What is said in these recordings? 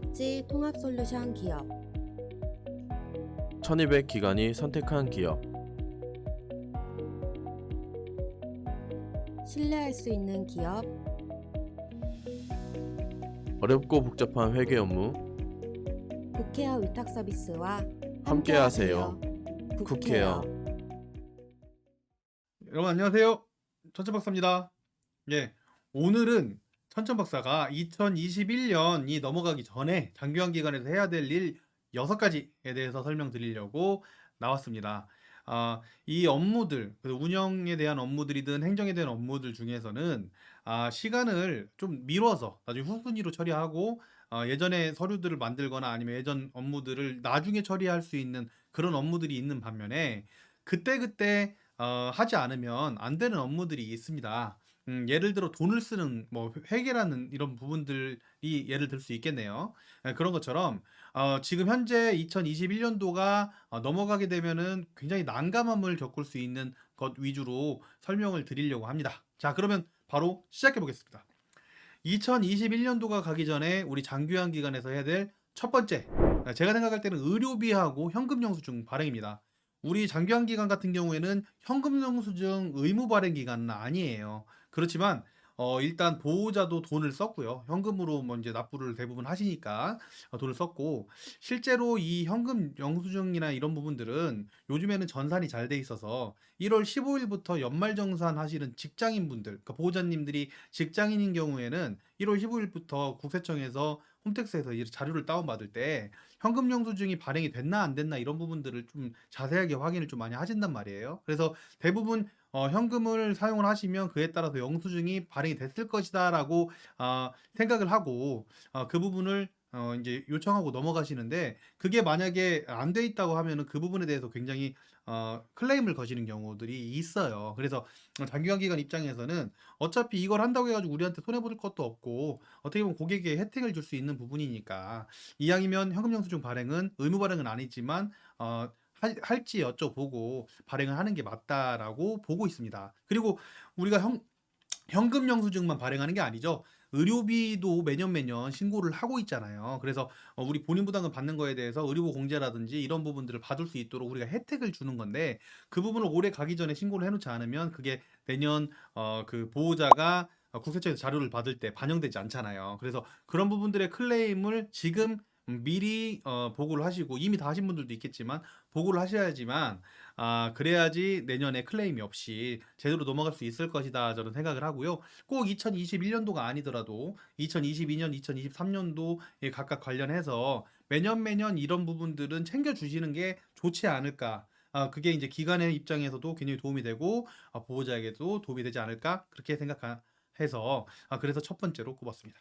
복지 통합솔루션 기업 1200 기관이 선택한 기업 신뢰할 수 있는 기업 어렵고 복잡한 회계 업무 국회어 위탁 서비스와 함께하세요. 국회어. 여러분 안녕하세요. 천천박사입니다. 예, 오늘은 천천 박사가 2021년이 넘어가기 전에 장기환 기관에서 해야 될 일 6가지에 대해서 설명드리려고 나왔습니다. 아, 이 업무들, 그 운영에 대한 업무들이든 행정에 대한 업무들 중에서는 아, 시간을 좀 미뤄서 나중에 후순위로 처리하고 어, 예전에 서류들을 만들거나 아니면 예전 업무들을 나중에 처리할 수 있는 그런 업무들이 있는 반면에 그때그때 어, 하지 않으면 안 되는 업무들이 있습니다. 음, 예를 들어 돈을 쓰는 뭐 회계라는 이런 부분들이 예를 들 수 있겠네요. 예, 그런 것처럼 어, 지금 현재 2021년도가 넘어가게 되면은 굉장히 난감함을 겪을 수 있는 것 위주로 설명을 드리려고 합니다. 자, 그러면 바로 시작해 보겠습니다. 2021년도가 가기 전에 우리 장규환 기관에서 해야 될 첫 번째, 제가 생각할 때는 의료비하고 현금 영수증 발행입니다. 우리 장기환 기간 같은 경우에는 현금 영수증 의무 발행 기간은 아니에요. 그렇지만 어, 일단 보호자도 돈을 썼고요. 현금으로 뭐 이제 납부를 대부분 하시니까 어, 돈을 썼고 실제로 이 현금 영수증이나 이런 부분들은 요즘에는 전산이 잘 돼 있어서 1월 15일부터 연말 정산 하시는 직장인분들, 그러니까 보호자님들이 직장인인 경우에는 1월 15일부터 국세청에서 홈택스에서 이 자료를 다운받을 때 현금 영수증이 발행이 됐나 안 됐나 이런 부분들을 좀 자세하게 확인을 좀 많이 하신단 말이에요. 그래서 대부분 어, 현금을 사용을 하시면 그에 따라서 영수증이 발행이 됐을 것이다라고 어, 생각을 하고 어, 그 부분을 어, 이제 요청하고 넘어가시는데 그게 만약에 안 돼 있다고 하면은 그 부분에 대해서 굉장히 어, 클레임을 거시는 경우들이 있어요. 그래서 장기관 기관 입장에서는 어차피 이걸 한다고 해가지고 우리한테 손해 볼 것도 없고 어떻게 보면 고객에게 혜택을 줄 수 있는 부분이니까 이왕이면 현금 영수증 발행은 의무 발행은 아니지만 어, 할, 할지 여쭤보고 발행을 하는 게 맞다라고 보고 있습니다. 그리고 우리가 현, 현금 영수증만 발행하는 게 아니죠. 의료비도 매년 매년 신고를 하고 있잖아요. 그래서 어, 우리 본인 부담금 받는 거에 대해서 의료보 공제라든지 이런 부분들을 받을 수 있도록 우리가 혜택을 주는 건데 그 부분을 올해 가기 전에 신고를 해놓지 않으면 그게 내년 어, 그 보호자가 어, 국세청에서 자료를 받을 때 반영되지 않잖아요. 그래서 그런 부분들의 클레임을 지금 미리 어, 보고를 하시고 이미 다 하신 분들도 있겠지만 보고를 하셔야지만 아 그래야지 내년에 클레임이 없이 제대로 넘어갈 수 있을 것이다 저는 생각을 하고요. 꼭 2021년도가 아니더라도 2022년, 2023년도에 각각 관련해서 매년 매년 이런 부분들은 챙겨 주시는 게 좋지 않을까. 아 그게 이제 기관의 입장에서도 굉장히 도움이 되고 아, 보호자에게도 도움이 되지 않을까 그렇게 생각해서 아 그래서 첫 번째로 꼽았습니다.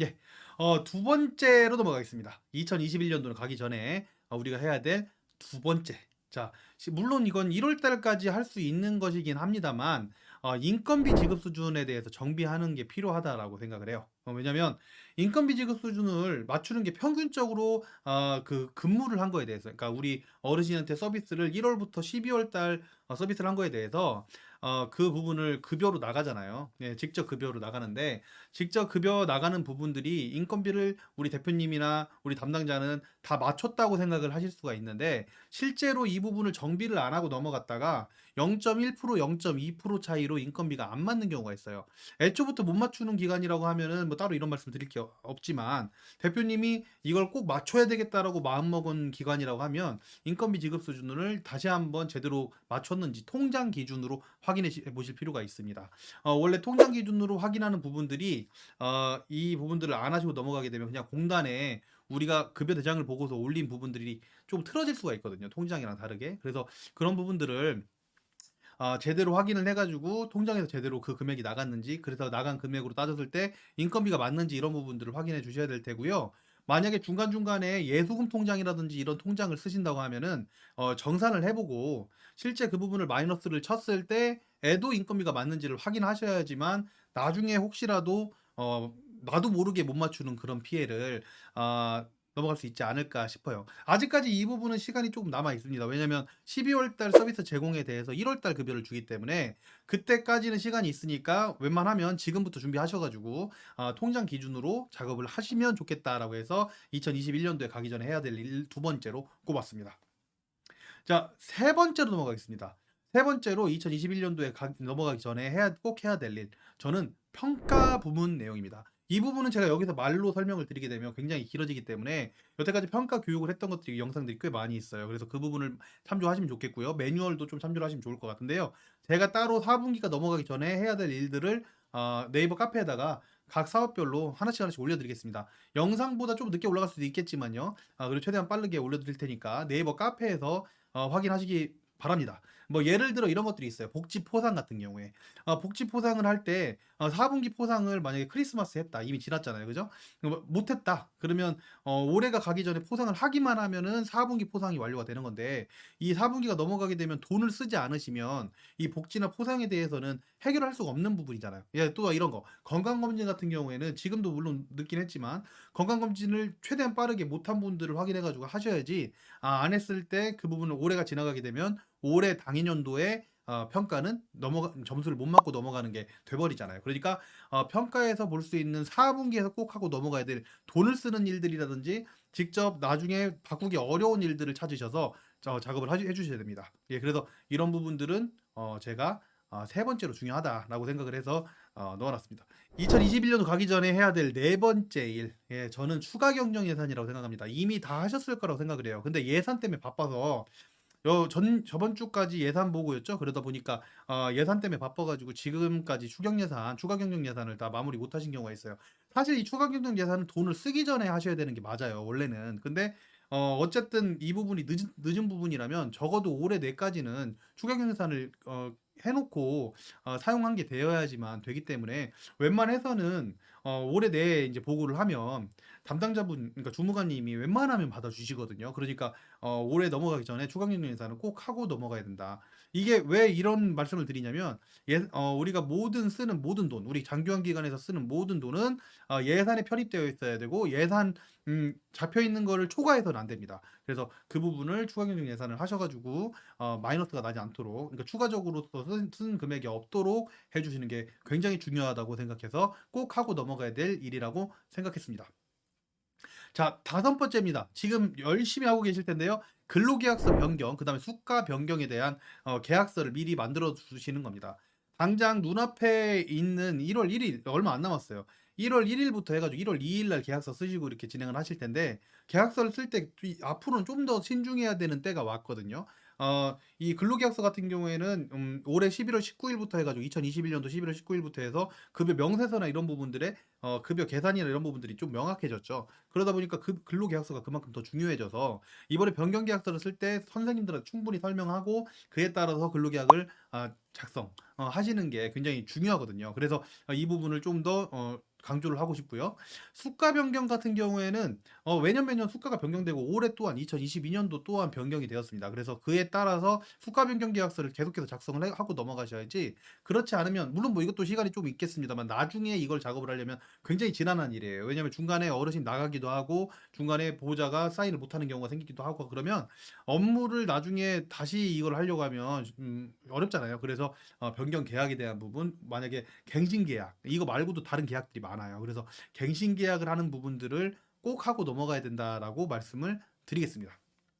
예. 어, 두 번째로 넘어가겠습니다. 2021년도는 가기 전에 어, 우리가 해야 될 두 번째. 자, 시- 물론 이건 1월 달까지 할 수 있는 것이긴 합니다만 어, 인건비 지급 수준에 대해서 정비하는 게 필요하다라고 생각을 해요. 어, 왜냐면 인건비 지급 수준을 맞추는 게 평균적으로 어, 그 근무를 한 거에 대해서 그러니까 우리 어르신한테 서비스를 1월부터 12월 달 어, 서비스를 한 거에 대해서 어, 그 부분을 급여로 나가잖아요. 예, 직접 급여로 나가는데 직접 급여 나가는 부분들이 인건비를 우리 대표님이나 우리 담당자는 다 맞췄다고 생각을 하실 수가 있는데 실제로 이 부분을 정비를 안 하고 넘어갔다가 0.1% 0.2% 차이로 인건비가 안 맞는 경우가 있어요. 애초부터 못 맞추는 기간이라고 하면은 뭐 따로 이런 말씀 드릴 게 없지만 대표님이 이걸 꼭 맞춰야 되겠다라고 마음먹은 기관이라고 하면 인건비 지급 수준을 다시 한번 제대로 맞췄는지 통장 기준으로 확인해 보실 필요가 있습니다. 어, 원래 통장 기준으로 확인하는 부분들이 어, 이 부분들을 안 하시고 넘어가게 되면 그냥 공단에 우리가 급여 대장을 보고서 올린 부분들이 좀 틀어질 수가 있거든요. 통장이랑 다르게. 그래서 그런 부분들을 어, 제대로 확인을 해가지고 통장에서 제대로 그 금액이 나갔는지 그래서 나간 금액으로 따졌을 때 인건비가 맞는지 이런 부분들을 확인해 주셔야 될 테고요. 만약에 중간중간에 예수금 통장이라든지 이런 통장을 쓰신다고 하면은 어, 정산을 해보고 실제 그 부분을 마이너스를 쳤을 때 에도 인건비가 맞는지를 확인하셔야지만 나중에 혹시라도 어, 나도 모르게 못 맞추는 그런 피해를 아, 넘어갈 수 있지 않을까 싶어요. 아직까지 이 부분은 시간이 조금 남아 있습니다. 왜냐면 12월 달 서비스 제공에 대해서 1월 달 급여를 주기 때문에 그때까지는 시간이 있으니까 웬만하면 지금부터 준비하셔 가지고 아, 통장 기준으로 작업을 하시면 좋겠다라고 해서 2021년도에 가기 전에 해야 될 일 두 번째로 꼽았습니다. 자, 세 번째로 넘어가겠습니다. 세 번째로 2021년도에 넘어가기 전에 해야 꼭 해야 될 일. 저는 평가 부문 내용입니다. 이 부분은 제가 여기서 말로 설명을 드리게 되면 굉장히 길어지기 때문에 여태까지 평가 교육을 했던 것들이 영상들이 꽤 많이 있어요. 그래서 그 부분을 참조하시면 좋겠고요. 매뉴얼도 좀 참조를 하시면 좋을 것 같은데요. 제가 따로 4분기가 넘어가기 전에 해야 될 일들을 어, 네이버 카페에다가 각 사업별로 하나씩 하나씩 올려드리겠습니다. 영상보다 좀 늦게 올라갈 수도 있겠지만요. 아, 그리고 최대한 빠르게 올려드릴 테니까 네이버 카페에서 어, 확인하시기 바랍니다. 뭐 예를 들어 이런 것들이 있어요. 복지 포상 같은 경우에 어, 복지 포상을 할 때 어, 4분기 포상을 만약에 크리스마스 했다 이미 지났잖아요, 그죠? 뭐 못했다 그러면 어, 올해가 가기 전에 포상을 하기만 하면은 4분기 포상이 완료가 되는 건데 이 4분기가 넘어가게 되면 돈을 쓰지 않으시면 이 복지나 포상에 대해서는 해결할 수가 없는 부분이잖아요. 예, 또 이런 거 건강검진 같은 경우에는 지금도 물론 늦긴 했지만 건강검진을 최대한 빠르게 못한 분들을 확인해가지고 하셔야지 아, 안 했을 때 그 부분을 올해가 지나가게 되면 올해 당해년도에 어, 평가는 넘어가 점수를 못 맞고 넘어가는 게 돼버리잖아요. 그러니까 어, 평가에서 볼 수 있는 4분기에서 꼭 하고 넘어가야 될 돈을 쓰는 일들이라든지 직접 나중에 바꾸기 어려운 일들을 찾으셔서 저 작업을 하시- 해주셔야 됩니다. 예, 그래서 이런 부분들은 어, 제가 어, 세 번째로 중요하다라고 생각을 해서 어, 넣어놨습니다. 2021년도 가기 전에 해야 될 네 번째 일, 예, 저는 추가 경정 예산이라고 생각합니다. 이미 다 하셨을 거라고 생각을 해요. 근데 예산 때문에 바빠서 요 전 저번 주까지 예산 보고였죠. 그러다 보니까 어, 예산 때문에 바빠가지고 지금까지 추경 예산, 추가 경정 예산을 다 마무리 못하신 경우가 있어요. 사실 이 추가 경정 예산은 돈을 쓰기 전에 하셔야 되는 게 맞아요. 원래는. 근데 어, 어쨌든 이 부분이 늦은, 늦은 부분이라면 적어도 올해 내까지는 추가 경정 예산을 어, 해놓고 어, 사용한 게 되어야지만 되기 때문에 웬만해서는 어, 올해 내에 이제 보고를 하면 담당자분, 그러니까 주무관님이 웬만하면 받아주시거든요. 그러니까 어, 올해 넘어가기 전에 추가경정 예산은 꼭 하고 넘어가야 된다. 이게 왜 이런 말씀을 드리냐면 예, 어, 우리가 모든 쓰는 모든 돈, 우리 장기환 기관에서 쓰는 모든 돈은 어, 예산에 편입되어 있어야 되고 예산 음, 잡혀 있는 거를 초과해서는 안 됩니다. 그래서 그 부분을 추가 경정 예산을 하셔가지고 어, 마이너스가 나지 않도록, 그러니까 추가적으로 또 쓴, 쓴 금액이 없도록 해주시는 게 굉장히 중요하다고 생각해서 꼭 하고 넘어가야 될 일이라고 생각했습니다. 자, 다섯 번째입니다. 지금 열심히 하고 계실 텐데요. 근로계약서 변경, 그 다음에 수가 변경에 대한 어, 계약서를 미리 만들어 주시는 겁니다. 당장 눈앞에 있는 1월 1일, 얼마 안 남았어요. 1월 1일부터 해가지고 1월 2일 날 계약서 쓰시고 이렇게 진행을 하실 텐데, 계약서를 쓸 때 앞으로는 좀 더 신중해야 되는 때가 왔거든요. 어, 이 근로계약서 같은 경우에는 음, 올해 11월 19일부터 해가지고 2021년도 11월 19일부터 해서 급여 명세서나 이런 부분들의 어, 급여 계산이나 이런 부분들이 좀 명확해졌죠. 그러다 보니까 그 근로계약서가 그만큼 더 중요해져서 이번에 변경계약서를 쓸 때 선생님들한테 충분히 설명하고 그에 따라서 근로계약을 아, 작성 어, 하시는 게 굉장히 중요하거든요. 그래서 어, 이 부분을 좀더 어, 강조를 하고 싶고요. 수가 변경 같은 경우에는 어, 매년 매년 수가가 변경되고 올해 또한 2022년도 또한 변경이 되었습니다. 그래서 그에 따라서 수가 변경 계약서를 계속해서 작성을 해- 하고 넘어가셔야지 그렇지 않으면 물론 뭐 이것도 시간이 좀 있겠습니다만 나중에 이걸 작업을 하려면 굉장히 지난한 일이에요. 왜냐하면 중간에 어르신 나가기도 하고 중간에 보호자가 사인을 못하는 경우가 생기기도 하고 그러면 업무를 나중에 다시 이걸 하려고 하면 음, 어렵잖아요. 그래서 어, 변경 계약에 대한 부분 만약에 갱신 계약 이거 말고도 다른 계약들이 많 아요. 그래서 갱신 계약을 하는 부분들을 꼭 하고 넘어가야 된다라고 말씀을 드리겠습니다.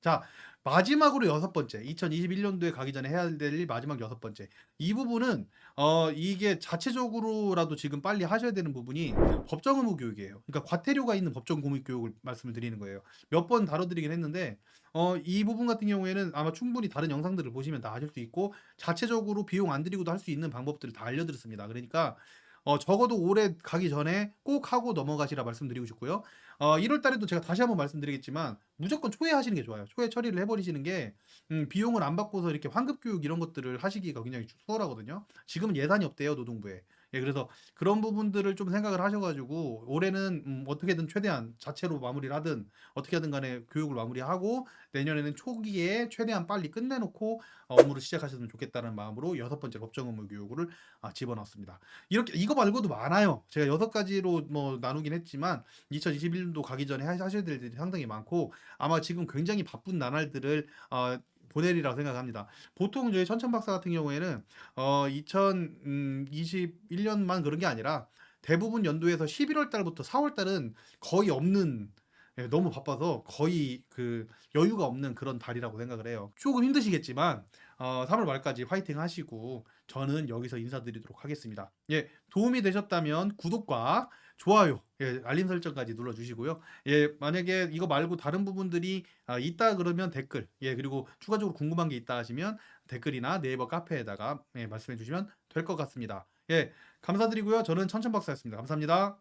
자, 마지막으로 여섯 번째, 2021년도에 가기 전에 해야 될일 마지막 여섯 번째. 이 부분은 어 이게 자체적으로라도 지금 빨리 하셔야 되는 부분이 법정 의무 교육이에요. 그러니까 과태료가 있는 법정 의무 교육을 말씀을 드리는 거예요. 몇 번 다뤄드리긴 했는데 어 이 부분 같은 경우에는 아마 충분히 다른 영상들을 보시면 다 아실 수 있고 자체적으로 비용 안 들이고도 할 수 있는 방법들을 다 알려드렸습니다. 그러니까 어 적어도 올해 가기 전에 꼭 하고 넘어가시라 말씀드리고 싶고요. 어 1월 달에도 제가 다시 한번 말씀드리겠지만 무조건 초에 하시는 게 좋아요. 초에 처리를 해버리시는 게 음, 비용을 안 받고서 이렇게 환급 교육 이런 것들을 하시기가 굉장히 수월하거든요. 지금은 예산이 없대요 노동부에. 예, 그래서 그런 부분들을 좀 생각을 하셔가지고 올해는 음, 어떻게든 최대한 자체로 마무리를 하든 어떻게 하든 간에 교육을 마무리하고 내년에는 초기에 최대한 빨리 끝내놓고 어, 업무를 시작하셨으면 좋겠다는 마음으로 여섯 번째 법정 업무 교육을 아, 집어넣었습니다. 이렇게 이거 말고도 많아요. 제가 여섯 가지로 뭐 나누긴 했지만 2021년도 가기 전에 하- 하셔야 될 일이 상당히 많고 아마 지금 굉장히 바쁜 나날들을 어, 보내리라고 생각합니다. 보통 저희 천천 박사 같은 경우에는 어 2021년만 그런 게 아니라 대부분 연도에서 11월 달부터 4월 달은 거의 없는 예, 너무 바빠서 거의 그 여유가 없는 그런 달이라고 생각을 해요. 조금 힘드시겠지만 어, 3월 말까지 화이팅 하시고 저는 여기서 인사드리도록 하겠습니다. 예, 도움이 되셨다면 구독과 좋아요, 예, 알림 설정까지 눌러주시고요. 예, 만약에 이거 말고 다른 부분들이 아, 있다 그러면 댓글, 예, 그리고 추가적으로 궁금한 게 있다 하시면 댓글이나 네이버 카페에다가 예, 말씀해 주시면 될 것 같습니다. 예, 감사드리고요. 저는 천천박사였습니다. 감사합니다.